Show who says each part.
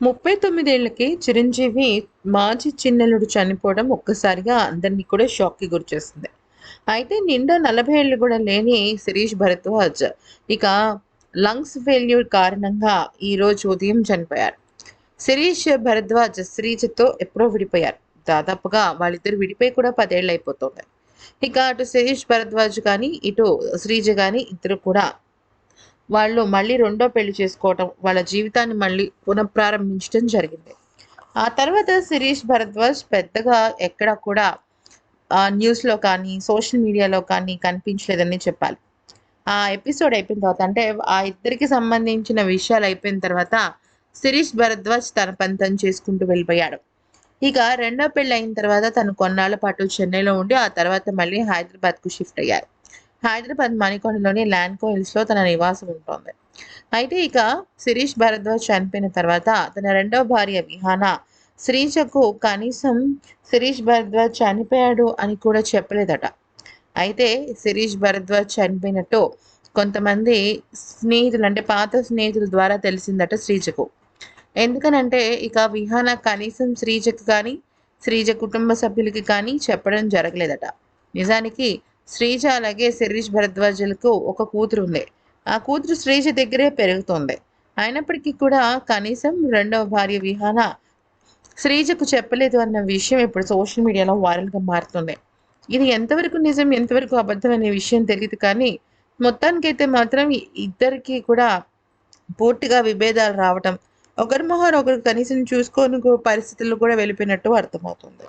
Speaker 1: ముప్పై తొమ్మిదేళ్ళకి చిరంజీవి మాజీ చిన్నలుడు చనిపోవడం ఒక్కసారిగా అందరినీ కూడా షాక్కి గురిచేస్తుంది అయితే నిండా నలభై ఏళ్ళు కూడా లేని శిరీష్ భరద్వాజ్ ఇక లంగ్స్ ఫెయిల్యూర్ కారణంగా ఈరోజు ఉదయం చనిపోయారు. శిరీష్ భరద్వాజ్ శ్రీజతో ఎప్పుడో విడిపోయారు. దాదాపుగా వాళ్ళిద్దరు విడిపోయి కూడా పదేళ్ళు అయిపోతుంది. ఇక అటు శిరీష్ భరద్వాజ్ కానీ ఇటు శ్రీజ కానీ ఇద్దరు కూడా వాళ్ళు మళ్ళీ రెండో పెళ్ళి చేసుకోవటం వాళ్ళ జీవితాన్ని మళ్ళీ పునఃప్రారంభించడం జరిగింది. ఆ తర్వాత శిరీష్ భరద్వాజ్ పెద్దగా ఎక్కడ కూడా న్యూస్లో కానీ సోషల్ మీడియాలో కానీ కనిపించలేదని చెప్పాలి. ఆ ఎపిసోడ్ అయిపోయిన తర్వాత అంటే ఆ ఇద్దరికి సంబంధించిన విషయాలు అయిపోయిన తర్వాత శిరీష్ భరద్వాజ్ తన పని తను చేసుకుంటూ వెళ్ళిపోయాడు. ఇక రెండో పెళ్ళి అయిన తర్వాత తను కొన్నాళ్ళ పాటు చెన్నైలో ఉండి ఆ తర్వాత మళ్ళీ హైదరాబాద్కు షిఫ్ట్ అయ్యారు. హైదరాబాద్ మణికొండలోని ల్యాండ్కో హిల్స్లో తన నివాసం ఉంటుంది. అయితే ఇక శిరీష్ భరద్వాజ్ చనిపోయిన తర్వాత తన రెండవ భార్య విహాన శ్రీజకు కనీసం శిరీష్ భరద్వాజ్ చనిపోయాడు అని కూడా చెప్పలేదట. అయితే శిరీష్ భరద్వాజ్ చనిపోయినట్టు కొంతమంది స్నేహితులు అంటే పాత స్నేహితుల ద్వారా తెలిసిందట శ్రీజకు. ఎందుకనంటే ఇక విహాన కనీసం శ్రీజకు కానీ శ్రీజ కుటుంబ సభ్యులకి కానీ చెప్పడం జరగలేదట. నిజానికి శ్రీజ అలాగే శిరీష్ భరద్వాజులకు ఒక కూతురు ఉంది. ఆ కూతురు శ్రీజ దగ్గరే పెరుగుతోంది. అయినప్పటికీ కూడా కనీసం రెండవ భార్య విహాన శ్రీజకు చెప్పలేదు అన్న విషయం ఇప్పుడు సోషల్ మీడియాలో వైరల్గా మారుతుంది. ఇది ఎంతవరకు నిజం ఎంతవరకు అబద్ధం అనే విషయం తెలియదు కానీ మొత్తానికైతే మాత్రం ఇద్దరికి కూడా పూర్తిగా విభేదాలు రావటం ఒకరి మొహం ఒకరు కనీసం చూసుకోని పరిస్థితుల్లో కూడా వెళ్ళిపోయినట్టు అర్థమవుతుంది.